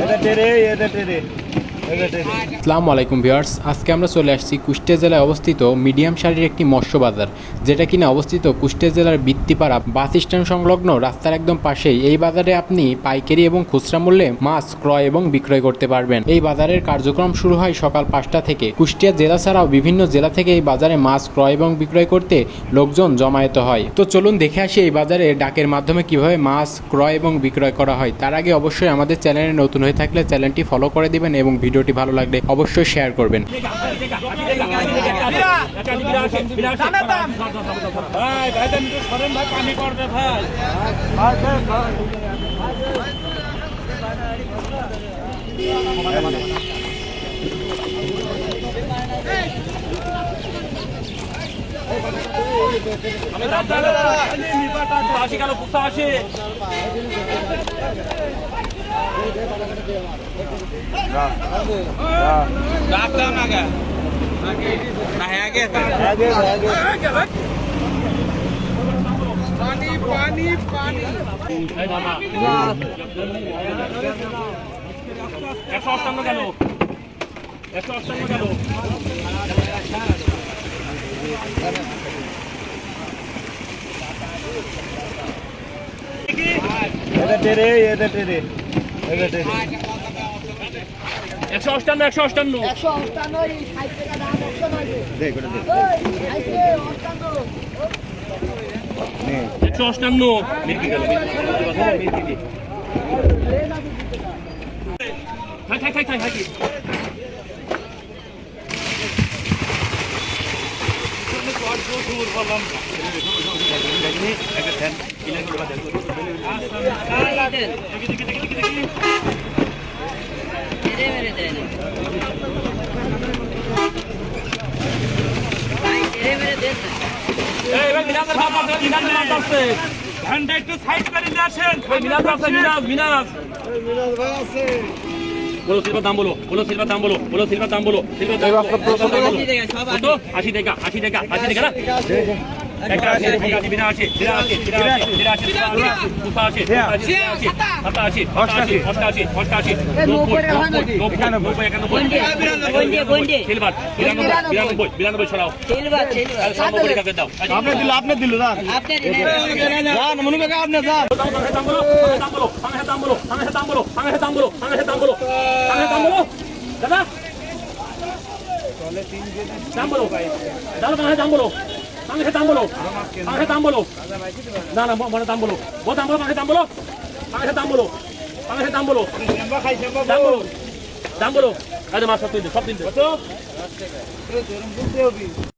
এটা টেরে এটা টেরে। আসসালামু আলাইকুম ভিউয়ার্স, আজকে আমরা চলে আসছি কুষ্টিয়া জেলায় অবস্থিত মিডিয়াম সারির একটি মৎস্য বাজার, যেটা কিনা অবস্থিত কুষ্টিয়া জেলার বৃত্তিপাড়া বাস স্ট্যান্ড সংলগ্ন রাস্তার একদম পাশেই। এই বাজারে আপনি পাইকারি এবং খুচরা মূল্যে মাছ, ক্রয় এবং বিক্রয় করতে পারবেন। এই বাজারের কার্যক্রম শুরু হয় সকাল পাঁচটা থেকে। কুষ্টিয়া জেলা ছাড়াও বিভিন্ন জেলা থেকে এই বাজারে মাছ, ক্রয় এবং বিক্রয় করতে লোকজন জমায়েত হয়। তো চলুন দেখে আসি এই বাজারে ডাকের মাধ্যমে কীভাবে মাছ, ক্রয় এবং বিক্রয় করা হয়। তার আগে অবশ্যই আমাদের চ্যানেলে নতুন হয়ে থাকলে চ্যানেলটি ফলো করে দিবেন এবং ভিডিওটি ভালো লাগলে অবশ্যই শেয়ার করবেন। কেন কুস্তা আসে ডাকলাম আগে না হ্যাঁ আগে পানি পানি পানি একশো অষ্টান্ন গেল একশো অষ্টান্ন গেল একশো অষ্টান্ন একশো অষ্টান্ন একশো অষ্টান্ন। একশো অষ্টান্ন একশো অষ্টান্ন। মির্কি গেল মির্কি থাক থাক থাক থাক থাক। এই ভাই মিনাজের বাপ আছে মিনাজের বাপ আছে ধানটা একটু সাইড করে দিয়ে আসেন ওই মিনাজ আছে মিনাজ মিনাজ বলো সিলভার দাম বলো বলো সিলভার দাম বলো বলো সিলভার দাম বলো সিলভার দাম কত আশি টাকা আশি টাকা আশি টাকা না একটা আছে একটা আছে বিনা আছে বিনা আছে বিনা আছে বিনা আছে দুটা আছে সাতা আছে অষ্টাশি অষ্টাশি অষ্টাশি নব্বই নব্বই নব্বই নব্বই একানব্বই সিলভার বিরানব্বই বিরানব্বই বিরানব্বই ছড়াও তাহলে সব দাও আপনি দিল আপনি দিল মনু কাকা আপনি দান দাম বলো দাম বলো সামনে দাম বলো সামনে দাম বলো সামনে দাম বলো সামনে দাম বলো সামনে দাম বলো দাদা দাম বলো দাদা সামনে দাম বলো। সামনে দাম বলো। সামনে দাম বলো। না না মানে দাম বলো। ও দাম বলো সামনে দাম বলো। সামনে দাম বলো। সামনে দাম বলো। দাম বলো। দাম বলো। আরে, মাছ সব দিন সব দিন